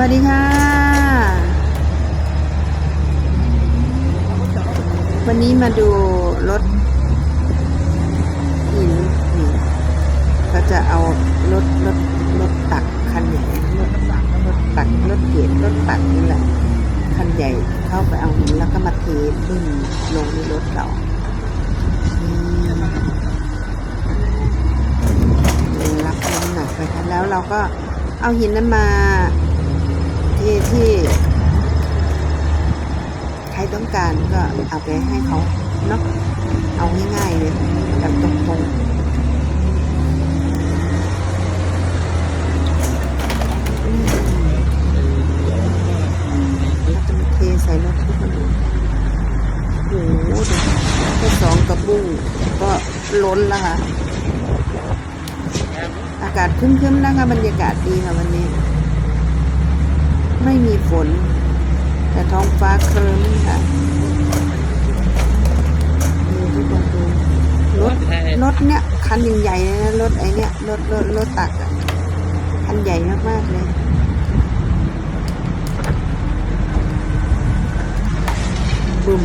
วัสดีค่ะ วันนี้มาดูรถหินนี่เขาจะเอารถรถรถตักคันใหญ่รถตักรถตักรถเกียรรถตักนี่แหละ คันใหญ่เข้าไปเอาหินแล้วก็มาเทบึ้มลงในรถเรารับน้ำหนักไปแล้วเราก็เอาหินนั้นมา ที่ที่ ใครต้องการก็เอาไปให้เขาเนาะเอาง่ายๆเลยแบบตรงๆแล้วจะมาเทใส่รถทุกคนดูโอ้โหดูแค่สองกระบุ้งก็ล้นแล้วค่ะ อากาศครึ้มๆนะคะบรรยากาศดีค่ะวันนี้ ไม่มีฝน แต่ท้องฟ้าครึ้มค่ะดูทุกคนดูรถรถเนี้ยคันใหญ่ๆเลยนะรถไอเนี้ยรถรถรถตักอะคันใหญ่มากๆเลยบุ่ม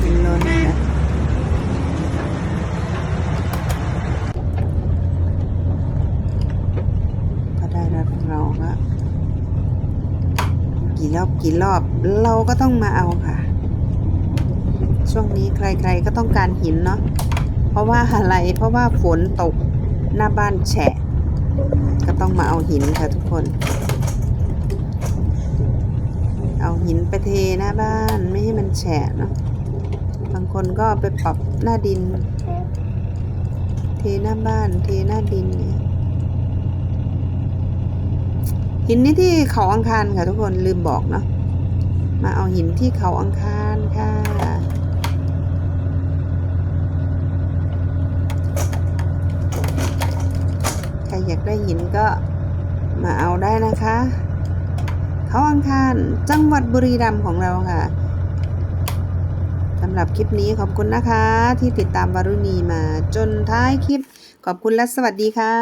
เป็นรถนะก็ได้รถของเราก็ กี่รอบกี่รอบ เราก็ต้องมาเอาค่ะ ช่วงนี้ใครๆก็ต้องการหินเนาะเพราะว่าอะไรเพราะว่าฝนตกหน้าบ้านแฉะ ก็ต้องมาเอาหินค่ะทุกคน เอาหินไปเทหน้าบ้านไม่ให้มันแฉะเนาะบางคนก็ไปปรับหน้าดิน เทหน้าบ้านเทหน้าดินเนี่ย หินนี่ที่เขาอังคารค่ะทุกคนลืมบอกเนาะมาเอาหินที่เขาอังคารค่ะ ใครอยากได้หินก็มาเอาได้นะคะ เขาอังคารจังหวัดบุรีรัมย์ของเราค่ะสำหรับคลิปนี้ขอบคุณนะคะ ที่ติดตามวารุณีมาจนท้ายคลิป ขอบคุณและสวัสดีค่ะ